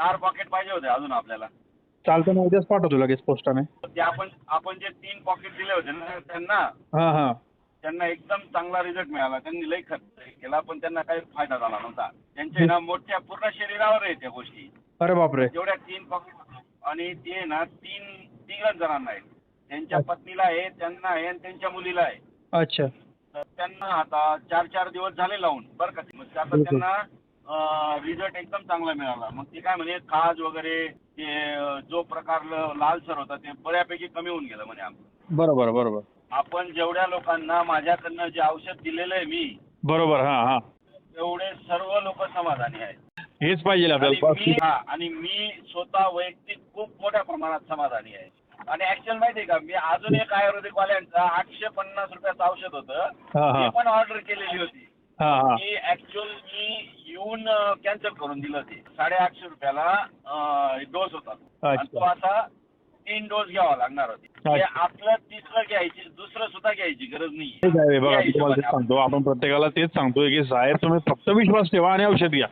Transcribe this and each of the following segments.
चार पॉकेट पाहिजे होते अजून आपल्याला. चालतं ना उद्याच पाठवतो लगेच पोस्टाने. ते आपण आपण जे तीन पॉकेट दिले होते ना त्यांना हां हां. त्यांना एकदम चांगला रिझल्ट मिळाला. त्यांनी लई खर्च केला पण त्यांना काही फायदा झाला नव्हता. त्यांच्या ना मोठ्या पूर्ण शरीरावर आहे त्या गोष्टी. अरे बापरे. जेवढ्या तीन पॉकेट आणि ते ना तीन तीनच जणांना आहेत. त्यांच्या पत्नीला आहे त्यांना आहे आणि त्यांच्या मुलीला आहे. अच्छा. तर त्यांना आता चार चार दिवस झाले लावून बरं का? मग आता. त्यांना रिझल्ट एकदम चांगला मिळाला. मग ते काय म्हणे खाज वगैरे ते जो प्रकार लालसर होता ते बऱ्यापैकी कमी होऊन गेलं म्हणे आमचं. बरोबर बरोबर. आपण जेवढ्या लोकांना माझ्याकडनं जे औषध दिलेलं आहे मी बरोबर हां हां. तेवढे सर्व लोक समाधानी आहेत. हेच पाहिजे आणि आपल्याला मी हा, आणि मी स्वतः वैयक्तिक खूप मोठ्या प्रमाणात समाधानी आहे. आणि ऍक्च्युअल माहितीये का मी अजून एक आयुर्वेदिक वाल्यांचं आठशे पन्नास रुपयाचं औषध होतं हा, हा. ते पण ऑर्डर केलेली होती. हां हां. मी ऍक्च्युअल मी येऊन कॅन्सल करून दिलं ते. साडेआठशे रुपयाला डोस होता तो. अच्छा. आता तीन डोस घ्यावा लागणार होते. अच्छा. आपलं तिसरं घ्यायची दुसरं सुद्धा घ्यायची गरज नाही तेच आहे बघा मी तुम्हाला तेच सांगतो. आपण प्रत्येकाला तेच सांगतोय की साहेब तुम्ही फक्त विश्वास ठेवा आणि औषध घ्या.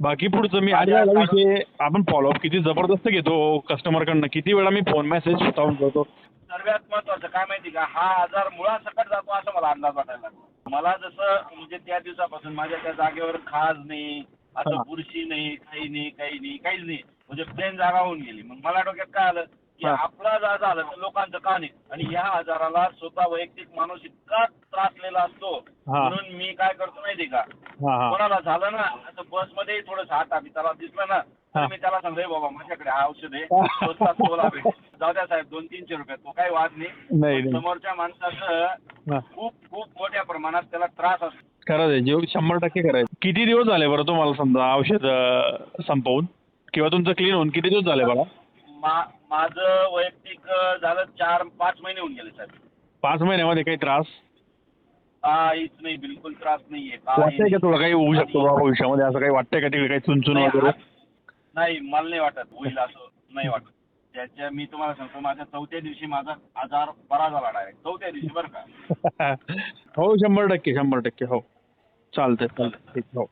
बाकी पुढचं मी आणि विषय आपण फॉलोअप किती जबरदस्त घेतो कस्टमरकडनं किती वेळा मी फोन मेसेज स्वतःहून करतो. सर्वात महत्वाचं काय माहिती का? हा आजार मुळासकट जातो असं मला अंदाज वाटायला लागला. मला जसं म्हणजे त्या दिवसापासून माझ्या त्या जागेवर खाज नाही असं हा. बुरशी नाही काही नाही काही नाही काहीच नाही म्हणजे प्लेन जागा होऊन गेली मग मला डोक्यात काय आलं की हा. आपला आजार झालं तर लोकांचं का नाही आणि ह्या आजाराला स्वतः वैयक्तिक माणूस इतका त्रासलेला असतो हा. म्हणून मी काय करतो माहिती का हां हां कोणाला झालं ना असं बसमध्ये थोडं हात आम्ही त्याला दिसलं ना तर. मी त्याला सांगतो "ए बाबा माझ्याकडे हा औषध आहे. स्वस्तात भेट जाऊ द्या साहेब दोन तीनशे रुपये तो काही वाद नाही. नाही, पण नाही. समोरच्या माणसाचं खूप खूप मोठ्या प्रमाणात त्याला त्रास असतो. खरंच आहे जीव शंभर टक्के करायचं किती दिवस झाले बरं तुम्हाला समजा औषध अं, संपवून? किंवा तुमचं क्लीन होऊन किती दिवस झाले बघा मा माझं वैयक्तिक अं, झालं चार पाच महिने होऊन गेले साहेब. पाच महिन्यामध्ये काही त्रास? काहीच नाही बिलकुल त्रास नाहीये वाटतंय का तुला काही होऊ शकतो आणि- बा भविष्यामध्ये? असं काही वाटतंय का तिकडे काही चुनचुन नाही, वगैरे? आज- नाही मला नाही वाटत. होईल असं नाही वाटत. त्याच्या मी तुम्हाला सांगतो माझ्या चौथ्या दिवशी माझा आजार बरा झाला डायरेक्ट चौथ्या दिवशी बरं का. हो शंभर टक्के शंभर टक्के. हो. चालतंय चालतंय. ठीक हो.